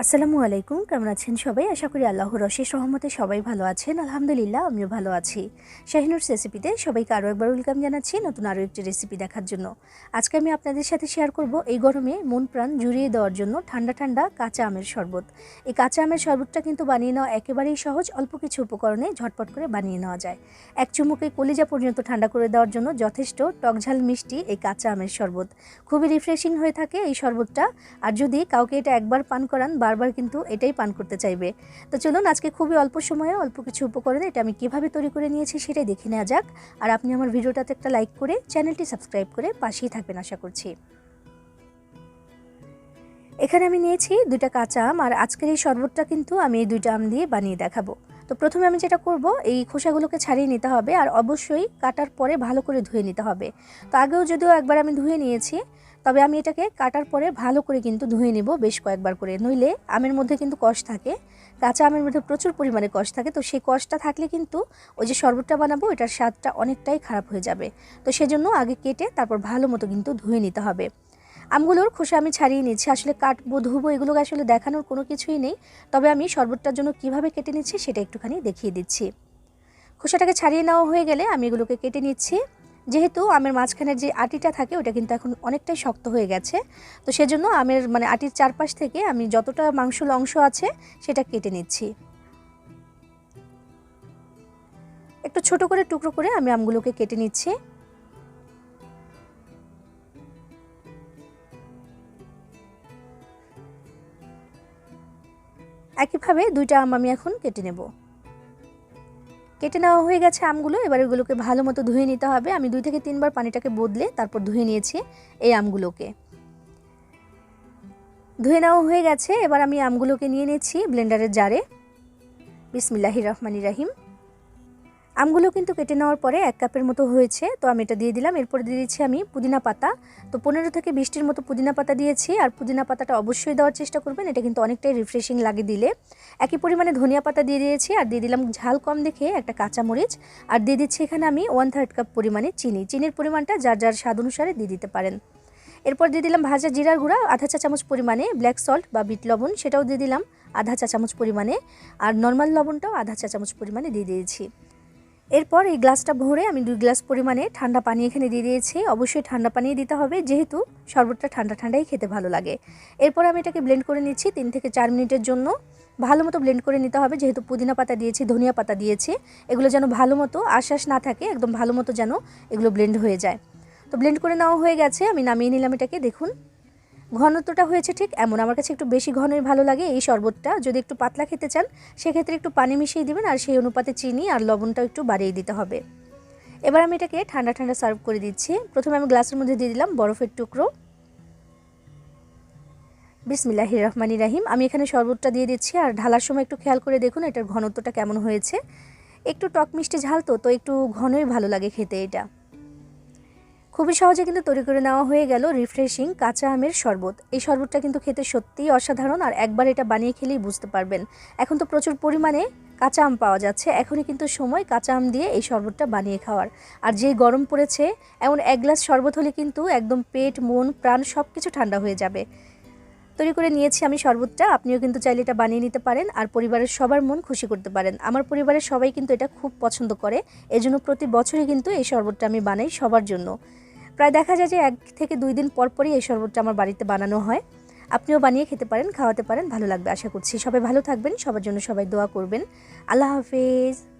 আসসালামু আলাইকুম, কেমন আছেন সবাই? আশা করি আল্লাহর অশেষ রহমতে সবাই ভালো আছেন। আলহামদুলিল্লাহ, আমিও ভালো আছি। শাহিনুর রেসিপিতে সবাইকে আরও একবার ওয়েলকাম জানাচ্ছি নতুন আরও একটি রেসিপি দেখার জন্য। আজকে আমি আপনাদের সাথে শেয়ার করব এই গরমে মন প্রাণ জুড়িয়ে দেওয়ার জন্য ঠান্ডা ঠান্ডা কাঁচা আমের শরবত। এই কাঁচা আমের শরবতটা কিন্তু বানিয়ে নেওয়া একেবারেই সহজ, অল্প কিছু উপকরণে ঝটপট করে বানিয়ে নেওয়া যায়। এক চুমুকে কলিজা পর্যন্ত ঠান্ডা করে দেওয়ার জন্য যথেষ্ট টকঝাল মিষ্টি এই কাঁচা আমের শরবত। খুবই রিফ্রেশিং হয়ে থাকে এই শরবতটা। আর যদি কাউকে এটা একবার পান করান বারবার কিন্তু এটাই পান করতে চাইবে। তো চলুন আজকে খুবই অল্প সময়ে অল্প কিছু উপকরণে এটা আমি কীভাবে তৈরি করে নিয়েছি সেটাই দেখে নেওয়া যাক। আর আপনি আমার ভিডিওটাতে একটা লাইক করে চ্যানেলটি সাবস্ক্রাইব করে পাশেই থাকবেন আশা করছি। এখানে আমি নিয়েছি দুইটা কাঁচা আম আর আজকের এই শরবতটা কিন্তু আমি এই দুইটা আম দিয়ে বানিয়ে দেখাবো। তো প্রথমে আমি যেটা করব, এই খোসাগুলোকে ছাড়িয়ে নিতে হবে আর অবশ্যই কাটার পরে ভালো করে ধুয়ে নিতে হবে। তো আগেও যদিও একবার আমি ধুয়ে নিয়েছি, তবে আমি এটাকে কাটার পরে ভালো করে কিন্তু ধুয়ে নেব বেশ কয়েকবার করে। নইলে আমের মধ্যে কিন্তু কষ থাকে, কাঁচা আমের মধ্যে প্রচুর পরিমাণে কষ থাকে, তো সেই কষটা থাকলে কিন্তু ওই যে শরবতটা বানাবো, এটার স্বাদটা অনেকটাই খারাপ হয়ে যাবে। তো সেজন্য আগে কেটে তারপর ভালো মতো কিন্তু ধুয়ে নিতে হবে। আমগুলোর খোসা আমি ছাড়িয়ে নিচ্ছি। আসলে কাটবো ধুবো এগুলোকে আসলে দেখানোর কোনো কিছুই নেই। তবে আমি শরবতটার জন্য কীভাবে কেটে নিচ্ছি সেটা একটুখানি দেখিয়ে দিচ্ছি। খোসাটাকে ছাড়িয়ে নেওয়া হয়ে গেলে আমি এগুলোকে কেটে নিচ্ছি। যেহেতু আমের মাঝখানের যে আটিটা থাকে, ওটা কিন্তু এখন অনেকটাই শক্ত হয়ে গেছে। তো সেজন্য আমের মানে আটির চারপাশ থেকে আমি যতটা মাংসল অংশ আছে, সেটা কেটে নিচ্ছি। একটু ছোট করে টুকরো করে আমি আমগুলোকে কেটে নিচ্ছি। একইভাবে দুইটা আম আমি এখন কেটে নেব। কেটে নেওয়া হয়ে গেছে আমগুলো, এবার এগুলোকে ভালো মতো ধুয়ে নিতে হবে। আমি দুই থেকে তিনবার পানিটাকে বদলে তারপর ধুয়ে নিয়েছি এই আমগুলোকে। ধুয়ে নেওয়া হয়ে গেছে, এবার আমি আমগুলোকে নিয়ে নিচ্ছি ব্লেন্ডারের জারে। বিসমিল্লাহি রহমানি রাহিম। আমগুলো কিন্তু কেটে নেওয়ার পরে এক কাপের মতো হয়েছে। তো আমি এটা দিয়ে দিলাম। এরপরে দিয়ে দিচ্ছি আমি পুদিনা পাতা। তো পনেরো থেকে বিশটির মতো পুদিনা পাতা দিয়েছি। আর পুদিনা পাতাটা অবশ্যই দেওয়ার চেষ্টা করবেন। এটা কিন্তু অনেকটাই রিফ্রেশিং লাগে দিলে। একই পরিমাণে ধনিয়া পাতা দিয়ে দিয়েছি। আর দিয়ে দিলাম ঝাল কম দেখে একটা কাঁচামরিচ। আর দিয়ে দিচ্ছি এখানে আমি ওয়ান থার্ড কাপ পরিমাণে চিনি। চিনির পরিমাণটা যার যার স্বাদ অনুসারে দিয়ে দিতে পারেন। এরপর দিয়ে দিলাম ভাজা জিরার গুঁড়া, আধা চা চামচ পরিমাণে ব্ল্যাক সল্ট বা বিট লবণ সেটাও দিয়ে দিলাম আধা চা চামচ পরিমাণে। আর নর্মাল লবণটাও আধা চা চামচ পরিমাণে দিয়ে দিয়েছি। এরপর এই গ্লাসটা ভরে আমি দুই গ্লাস পরিমাণে ঠান্ডা পানি এখানে দিয়ে দিয়েছি। অবশ্যই ঠান্ডা পানি দিতে হবে, যেহেতু শরবতটা ঠান্ডা ঠান্ডাই খেতে ভালো লাগে। এরপর আমি এটাকে ব্লেন্ড করে নিচ্ছি তিন থেকে চার মিনিটের জন্য। ভালো মতো ব্লেন্ড করে নিতে হবে, যেহেতু পুদিনা পাতা দিয়েছি, ধনিয়া পাতা দিয়েছি। এগুলো যেন ভালো মতো আশ্বাস না থাকে, একদম ভালো মতো যেন এগুলো ব্লেন্ড হয়ে যায়। তো ব্লেন্ড করে নেওয়া হয়ে গেছে, আমি নামিয়ে নিলাম এটাকে, দেখুন। ঘনত্বটা হয়েছে ঠিক এমন। আমার কাছে একটু বেশি ঘনই ভালো লাগে এই শরবতটা। যদি একটু পাতলা খেতে চান, সেক্ষেত্রে একটু পানি মিশিয়ে দিবেন আর সেই অনুপাতে চিনি আর লবণটাও একটু বাড়িয়ে দিতে হবে। এবার আমি এটাকে ঠান্ডা ঠান্ডা সার্ভ করে দিচ্ছি। প্রথমে আমি গ্লাসের মধ্যে দিয়ে দিলাম বরফের টুকরো। বিসমিল্লাহির রহমানি রাহিম। আমি এখানে শরবতটা দিয়ে দিচ্ছি আর ঢালার সময় একটু খেয়াল করে দেখুন এটার ঘনত্বটা কেমন হয়েছে। একটু টক মিষ্টি ঝাল তো তো একটু ঘনই ভালো লাগে খেতে এটা। খুবই সহজে কিন্তু তৈরি করে নেওয়া হয়ে গেল রিফ্রেশিং কাঁচা আমের শরবত। এই শরবতটা কিন্তু খেতে সত্যিই অসাধারণ আর একবার এটা বানিয়ে খেলেই বুঝতে পারবেন। এখন তো প্রচুর পরিমাণে কাঁচা আম পাওয়া যাচ্ছে, এখনই কিন্তু সময় কাঁচা আম দিয়ে এই শরবতটা বানিয়ে খাওয়ার। আর যেই গরম পড়েছে, এমন এক গ্লাস শরবত হলে কিন্তু একদম পেট, মন, প্রাণ সব কিছু ঠান্ডা হয়ে যাবে। তৈরি করে নিয়েছি আমি শরবতটা, আপনিও কিন্তু চাইলে এটা বানিয়ে নিতে পারেন আর পরিবারের সবার মন খুশি করতে পারেন। আমার পরিবারের সবাই কিন্তু এটা খুব পছন্দ করে, এজন্য প্রতি বছরই কিন্তু এই শরবতটা আমি বানাই সবার জন্য। প্রায় দেখা যায় যে এক থেকে দুই দিন পর পরই এই শরবতটা আমার বাড়িতে বানানো হয়। আপনিও বানিয়ে খেতে পারেন, খাওয়াতে পারেন, ভালো লাগবে আশা করছি। সবাই ভালো থাকবেন, সবার জন্য সবাই দোয়া করবেন। আল্লাহ হাফেজ।